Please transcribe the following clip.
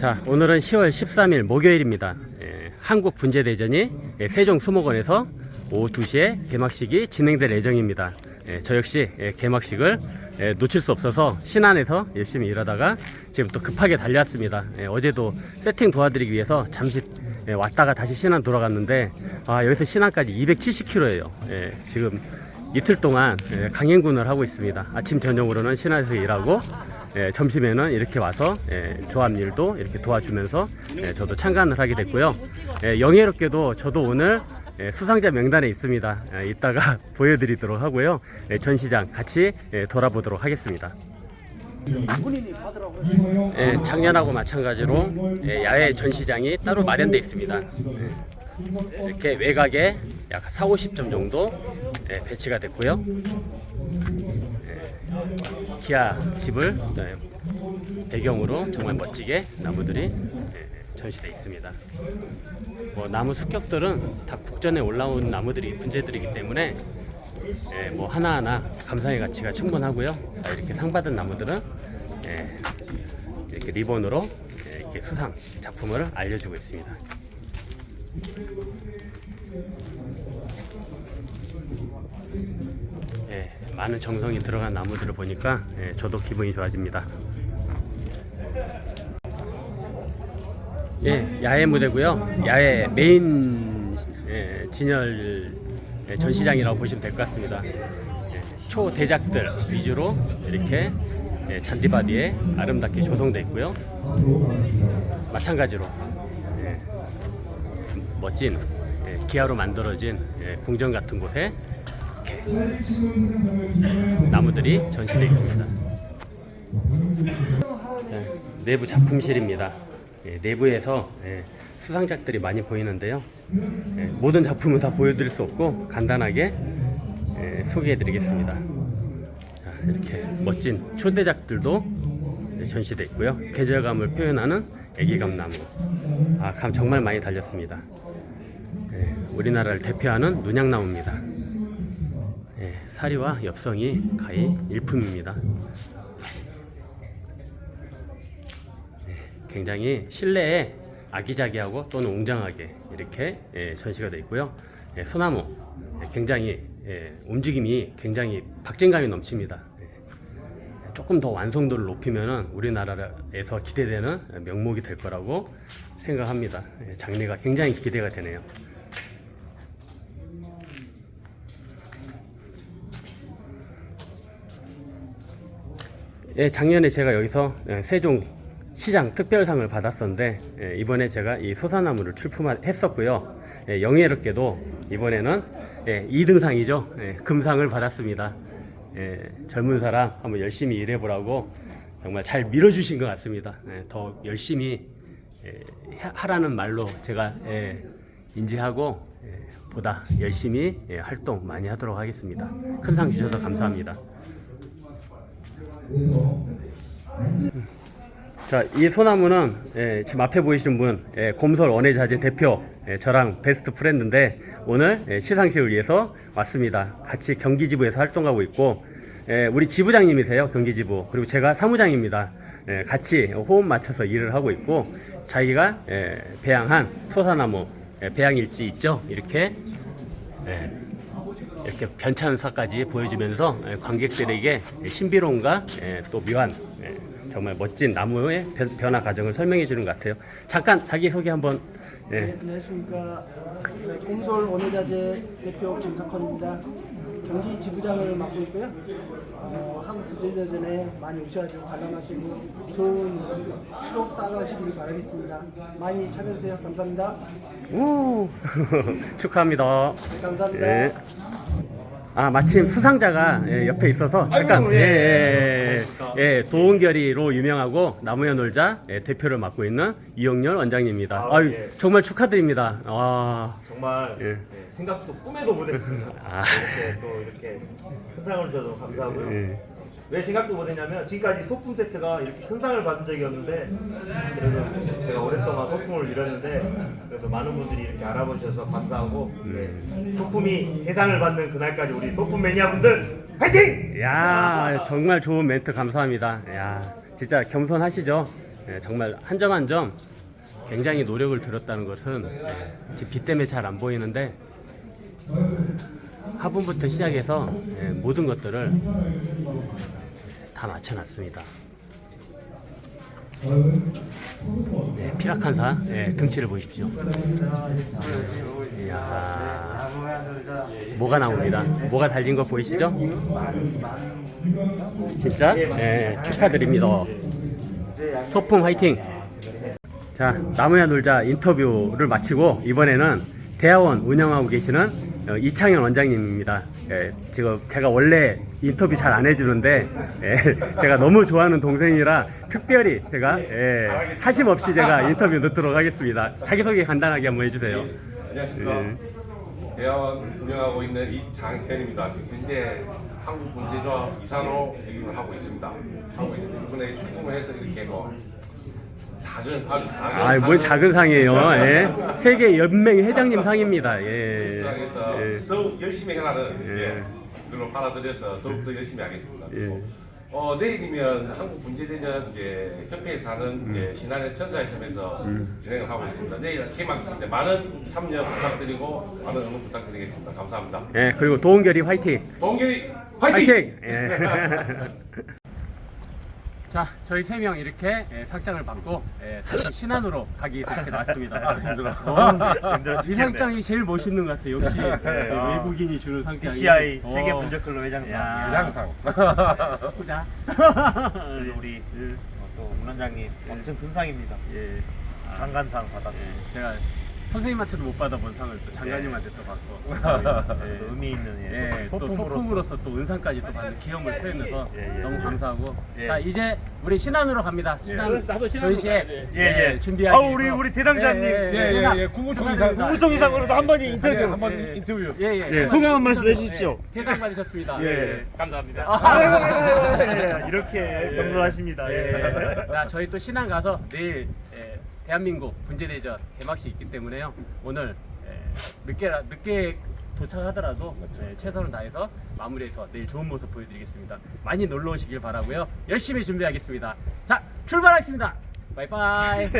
자, 오늘은 10월 13일 목요일입니다. 예, 한국 분재대전이 예, 세종 수목원에서 오후 2시에 개막식이 진행될 예정입니다. 예, 저 역시 예, 개막식을 예, 놓칠 수 없어서 신안에서 열심히 일하다가 지금 또 급하게 달려왔습니다. 예, 어제도 세팅 도와드리기 위해서 잠시 예, 왔다가 다시 신안 돌아갔는데 아, 여기서 신안까지 270km예요. 예, 지금 이틀 동안 예, 강행군을 하고 있습니다. 아침 저녁으로는 신안에서 일하고 예, 점심에는 이렇게 와서 예, 조합 일도 이렇게 도와주면서 예, 저도 참관을 하게 됐고요. 예, 영예롭게도 저도 오늘 예, 수상자 명단에 있습니다. 예, 이따가 보여드리도록 하고요. 예, 전시장 같이 예, 돌아보도록 하겠습니다. 예, 작년하고 마찬가지로 예, 야외 전시장이 따로 마련되어 있습니다. 예, 이렇게 외곽에 약 4, 50점 정도 예, 배치가 됐고요. 기아 집을 네, 배경으로 정말 멋지게 나무들이 네, 전시되어 있습니다. 뭐 나무 습격들은 다 국전에 올라온 나무들이 분재들이기 때문에 예, 뭐 하나하나 감상의 가치가 충분하고요. 자, 이렇게 상 받은 나무들은 예, 이렇게 리본으로 예, 이렇게 수상 작품을 알려주고 있습니다. 예, 많은 정성이 들어간 나무들을 보니까 예, 저도 기분이 좋아집니다. 예, 야외 무대고요. 야외 메인 예, 진열 예, 전시장이라고 보시면 될 것 같습니다. 예, 초대작들 위주로 이렇게 예, 잔디바디에 아름답게 조성되어 있고요. 마찬가지로 예, 멋진 예, 기아로 만들어진 예, 궁전 같은 곳에 나무들이 전시되어 있습니다. 자, 내부 작품실입니다. 예, 내부에서 예, 수상작들이 많이 보이는데요. 예, 모든 작품은 다 보여드릴 수 없고 간단하게 예, 소개해드리겠습니다. 자, 이렇게 멋진 초대작들도 예, 전시되어 있고요. 계절감을 표현하는 애기감 나무. 아, 감 정말 많이 달렸습니다. 예, 우리나라를 대표하는 눈양나무입니다. 예, 사리와 엽성이 가히 일품입니다. 예, 굉장히 실내에 아기자기하고 또는 웅장하게 이렇게 예, 전시가 되어 있고요. 예, 소나무 예, 굉장히 예, 움직임이 굉장히 박진감이 넘칩니다. 예, 조금 더 완성도를 높이면은 우리나라에서 기대되는 명목이 될 거라고 생각합니다. 예, 장래가 굉장히 기대가 되네요. 예, 작년에 제가 여기서 예, 세종 시장 특별상을 받았었는데 예, 이번에 제가 이 소사나무를 출품했었고요. 예, 영예롭게도 이번에는 예, 2등상이죠. 예, 금상을 받았습니다. 예, 젊은 사람 한번 열심히 일해보라고 정말 잘 밀어주신 것 같습니다. 예, 더 열심히 예, 하- 하라는 말로 제가 예, 인지하고 예, 보다 열심히 예, 활동 많이 하도록 하겠습니다. 큰 상 주셔서 감사합니다. 자, 이 소나무는 예, 지금 앞에 보이시는 분 예, 곰솔 원예자재 대표 예, 저랑 베스트 프렌드인데 오늘 예, 시상식을 위해서 왔습니다. 같이 경기지부에서 활동하고 있고 예, 우리 지부장님이세요 경기지부 그리고 제가 사무장입니다. 예, 같이 호흡 맞춰서 일을 하고 있고 자기가 예, 배양한 소사나무 예, 배양일지 있죠 이렇게 예, 이렇게 변찬사까지 보여주면서 예, 관객들에게 신비로움과 예, 또 묘한 예, 정말 멋진 나무의 변- 변화 과정을 설명해 주는 것 같아요. 잠깐 자기 소개 한번. 예. 안녕하십니까. 곰솔 원예자재 대표 김석헌입니다. 경기 지부장을 맡고 있고요. 어, 한국 부재자전에 많이 오셔가지고 관람하시고 좋은 추억 쌓아가시길 바라겠습니다. 많이 참여해주세요. 감사합니다. 우 축하합니다. 네, 감사합니다. 예. 아 마침 수상자가 예, 옆에 있어서 잠깐 아이고, 예, 예. 예, 예, 도원결의로 유명하고 나무야 놀자 예, 대표를 맡고 있는 이영렬 원장님입니다. 아, 아유 예. 정말 축하드립니다. 아, 정말 예. 네, 생각도 꿈에도 못했습니다. 아. 이렇게 또 이렇게 큰 상을 주셔서 감사하고요. 예. 왜 생각도 못했냐면 지금까지 소품 세트가 이렇게 큰 상을 받은 적이 없는데 그래도 제가 오랫동안 소품을 이뤘는데 그래도 많은 분들이 이렇게 알아봐 주셔서 감사하고 네, 소품이 대상을 받는 그날까지 우리 소품 매니아분들 파이팅! 야 정말 좋은 멘트 감사합니다. 야 진짜 겸손하시죠? 예, 정말 한 점 한 점 굉장히 노력을 들었다는 것은 예, 지금 비 때문에 잘 안 보이는데 화분부터 시작해서 예, 모든 것들을 다 맞춰놨습니다. 네, 피라칸사 예, 등치를 보십시오. 이야, 뭐가 나옵니다. 뭐가 달린 거 보이시죠? 진짜 예, 축하드립니다. 소풍 화이팅! 자, 나무야 놀자 인터뷰를 마치고 이번에는 대학원 운영하고 계시는 어, 이창현 원장님입니다. 예, 지금 제가 원래 인터뷰 잘 안 해주는데 예, 제가 너무 좋아하는 동생이라 특별히 제가 예, 사심 없이 제가 인터뷰 넣도록 하겠습니다. 자기소개 간단하게 한번 해주세요. 안녕하십니까. 예. 대학원 운영하고 있는 이장현입니다. 지금 현재 한국문제조합 이사로 대기를 하고 있습니다. 하고 있는데 이번에 출품을 해서 이렇게 뭐 작은 아주 작은 아, 뭔 작은 상이에요. 예. 세계 연맹 회장님 상입니다. 예. 입장에서 예. 더욱 열심히 해라는 예. 예. 그걸 받아들여서 더욱 더 열심히 하겠습니다. 예. 그리고 어, 내일이면 한국 문제대전 이제 협회에서 하는 음. 이제 신안의 천사의섬에서 진행을 하고 있습니다. 내일 개막식인데 많은 참여 부탁드리고 많은 응원 부탁드리겠습니다. 감사합니다. 예, 그리고 도은결이 화이팅! 동결이 화이팅! 화이팅! 예. 자, 저희 세 명 이렇게 예, 상장을 받고 예, 다시 신안으로 가기 이렇게 나왔습니다. 힘들어. 이 상장이 제일 멋있는 것 같아요. 역시 그 아. 외국인이 주는 상장이. BCI 어. 세계 분적클럽 회장상 야. 회장상. 보자. 그리고 우리 예, 어, 또 문원장님 엄청 큰 상입니다. 예. 장관상 받았고 예, 제가 선생님한테도 못 받아본 상을 또 장관님한테 또 받고. 예. 또 의미 있는 예, 예, 또 소품으로서 소품으로서 또 은상까지 또 받는 기염을 표현해서 예, 예. 너무 감사하고 예. 자 이제 우리 신안으로 갑니다. 신안 전시회 예, 예. 준비하기 아, 우리- 우리 대장장님. 예, 예, 예, 국무총리상. 국무총리 상으로도 한 번이 인터뷰 네, 한번 예. 인터뷰. 예, 예. 예, 소감 한 말씀 해주십시오. 예, 대상 받으셨습니다. 예. 감사합니다. 아이고, 아이고, 아이고, 아이고, 이렇게 겸손하십니다. 예. 자, 저희 또 신안 가서 내일 예, 대한민국 분재대전 개막식 있기 때문에요. 오늘 예, 늦게 늦게 도착하더라도 예, 최선을 다해서 마무리해서 내일 좋은 모습 보여드리겠습니다. 많이 놀러 오시길 바라고요. 열심히 준비하겠습니다. 자, 출발하겠습니다. 바이바이.